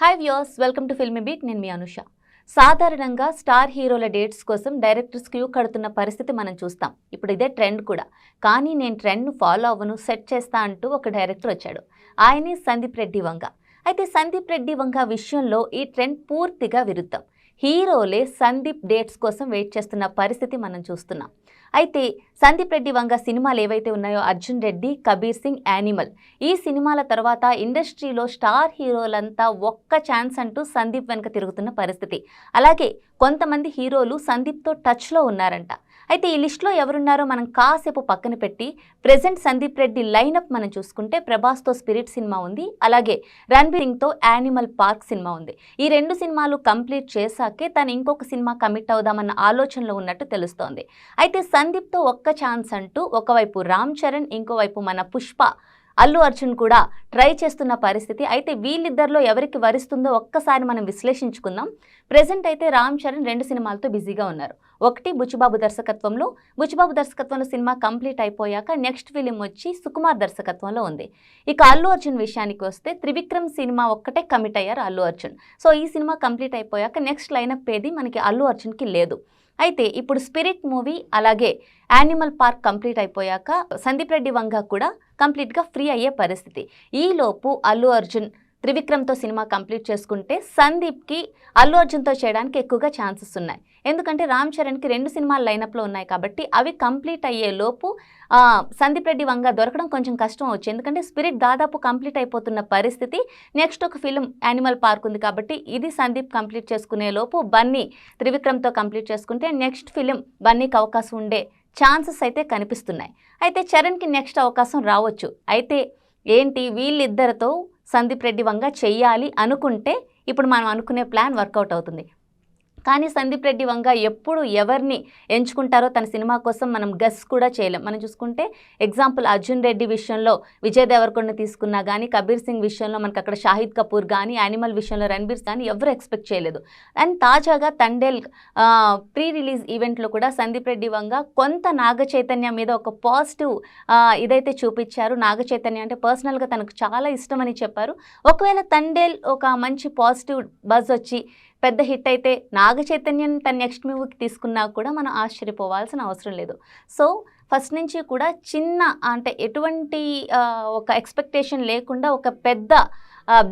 Hi views welcome to Filmibeat నేను మీ అనుష. సాధారణంగా స్టార్ హీరోల డేట్స్ కోసం డైరెక్టర్స్ క్యూ కడుతున్న పరిస్థితి మనం చూస్తాం. ఇప్పుడు ఇదే ట్రెండ్ కూడా. కానీ నేను ట్రెండ్ను ఫాలో అవ్వను సెట్ చేస్తా అంటూ ఒక డైరెక్టర్ వచ్చాడు. ఆయనే సందీప్ రెడ్డి వంగ. అయితే సందీప్ రెడ్డి వంగ విషయంలో ఈ ట్రెండ్ పూర్తిగా విరుద్ధం. హీరోలే సందీప్ డేట్స్ కోసం వెయిట్ చేస్తున్న పరిస్థితి మనం చూస్తున్నాం. అయితే సందీప్ రెడ్డి వంగ సినిమాలు ఏవైతే ఉన్నాయో అర్జున్ రెడ్డి కబీర్ సింగ్ యానిమల్. ఈ సినిమాల తర్వాత ఇండస్ట్రీలో స్టార్ హీరోలంతా ఒక్క ఛాన్స్ అంటూ సందీప్ వెనక తిరుగుతున్న పరిస్థితి. అలాగే కొంతమంది హీరోలు సందీప్తో టచ్లో ఉన్నారంట. అయితే ఈ లిస్ట్లో ఎవరున్నారో మనం కాసేపు పక్కన పెట్టి ప్రజెంట్ సందీప్ రెడ్డి లైనప్ మనం చూసుకుంటే ప్రభాస్తో స్పిరిట్ సినిమా ఉంది. అలాగే రణ్బీర్ సింగ్తో యానిమల్ పార్క్ సినిమా ఉంది. ఈ రెండు సినిమాలు కంప్లీట్ చేశాకే తను ఇంకొక సినిమా కమిట్ అవుదామన్న ఆలోచనలో ఉన్నట్టు తెలుస్తోంది. అయితే సందీప్తో ఒక్క ఛాన్స్ అంటూ ఒకవైపు రామ్ చరణ్ ఇంకోవైపు మన పుష్ప అల్లు అర్జున్ కూడా ట్రై చేస్తున్న పరిస్థితి. అయితే వీళ్ళిద్దరిలో ఎవరికి వరిస్తుందో ఒక్కసారి మనం విశ్లేషించుకుందాం. ప్రెసెంట్ అయితే రామ్ చరణ్ రెండు సినిమాలతో బిజీగా ఉన్నారు. ఒకటి బుచ్చిబాబు దర్శకత్వంలో. బుచ్చిబాబు దర్శకత్వంలో సినిమా కంప్లీట్ అయిపోయాక నెక్స్ట్ ఫిలిం వచ్చి సుకుమార్ దర్శకత్వంలో ఉంది. ఇక అల్లు అర్జున్ విషయానికి వస్తే త్రివిక్రమ్ సినిమా ఒక్కటే కమిట్ అయ్యారు అల్లు అర్జున్. సో ఈ సినిమా కంప్లీట్ అయిపోయాక నెక్స్ట్ లైనప్ ఏది? మనకి అల్లు అర్జున్కి లేదు. అయితే ఇప్పుడు స్పిరిట్ మూవీ అలాగే యానిమల్ పార్క్ కంప్లీట్ అయిపోయాక సందీప్ రెడ్డి వంగ కూడా కంప్లీట్గా ఫ్రీ అయ్యే పరిస్థితి. ఈలోపు అల్లు అర్జున్ త్రివిక్రమ్తో సినిమా కంప్లీట్ చేసుకుంటే సందీప్కి అల్లు అర్జున్తో చేయడానికి ఎక్కువగా ఛాన్సెస్ ఉన్నాయి. ఎందుకంటే రామ్ చరణ్కి రెండు సినిమాలు లైనప్లో ఉన్నాయి కాబట్టి అవి కంప్లీట్ అయ్యే లోపు సందీప్ రెడ్డి వంగ దొరకడం కొంచెం కష్టం వచ్చు ఎందుకంటే స్పిరిట్ దాదాపు కంప్లీట్ అయిపోతున్న పరిస్థితి. నెక్స్ట్ ఒక ఫిలిం యానిమల్ పార్క్ ఉంది కాబట్టి ఇది సందీప్ కంప్లీట్ చేసుకునే లోపు బన్నీ త్రివిక్రమ్తో కంప్లీట్ చేసుకుంటే నెక్స్ట్ ఫిలిం బన్నీకి అవకాశం ఉండే ఛాన్సెస్ అయితే కనిపిస్తున్నాయి. అయితే చరణ్కి నెక్స్ట్ అవకాశం రావచ్చు. అయితే ఏంటి? వీళ్ళిద్దరితో సందీప్ రెడ్డి వంగ చెయ్యాలి అనుకుంటే ఇప్పుడు మనం అనుకునే ప్లాన్ వర్కౌట్ అవుతుంది. కానీ సందీప్ రెడ్డి వంగ ఎప్పుడు ఎవరిని ఎంచుకుంటారో తన సినిమా కోసం మనం గస్ కూడా చేయలేం. మనం చూసుకుంటే ఎగ్జాంపుల్ అర్జున్ రెడ్డి విషయంలో విజయ్ దేవరకొండ తీసుకున్నా కానీ కబీర్ సింగ్ విషయంలో మనకు అక్కడ షాహిద్ కపూర్ కానీ యానిమల్ విషయంలో రణబీర్ కానీ ఎవరు ఎక్స్పెక్ట్ చేయలేదు. అండ్ తాజాగా తండేల్ ప్రీ రిలీజ్ ఈవెంట్లో కూడా సందీప్ రెడ్డి వంగ కొంత నాగ చైతన్య మీద ఒక పాజిటివ్ ఇదైతే చూపించారు. నాగ చైతన్య అంటే పర్సనల్గా తనకు చాలా ఇష్టమని చెప్పారు. ఒకవేళ తండేల్ ఒక మంచి పాజిటివ్ బజ్ వచ్చి పెద్ద హిట్ అయితే నాగ చైతన్యం తన నెక్స్ట్ మూవీకి తీసుకున్నా కూడా మనం ఆశ్చర్యపోవాల్సిన అవసరం లేదు. సో ఫస్ట్ నుంచి కూడా చిన్న అంటే ఎటువంటి ఒక ఎక్స్పెక్టేషన్ లేకుండా ఒక పెద్ద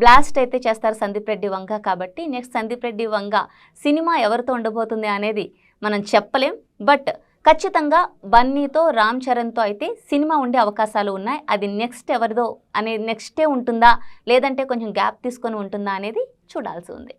బ్లాస్ట్ అయితే చేస్తారు సందీప్ రెడ్డి వంగ కాబట్టి నెక్స్ట్ సందీప్ రెడ్డి వంగ సినిమా ఎవరితో ఉండబోతుంది అనేది మనం చెప్పలేం. బట్ ఖచ్చితంగా బన్నీతో రామ్ చరణ్తో అయితే సినిమా ఉండే అవకాశాలు ఉన్నాయి. అది నెక్స్ట్ ఎవరిదో అనేది నెక్స్టే ఉంటుందా? లేదంటే కొంచెం గ్యాప్ తీసుకొని ఉంటుందా అనేది చూడాల్సి ఉంది.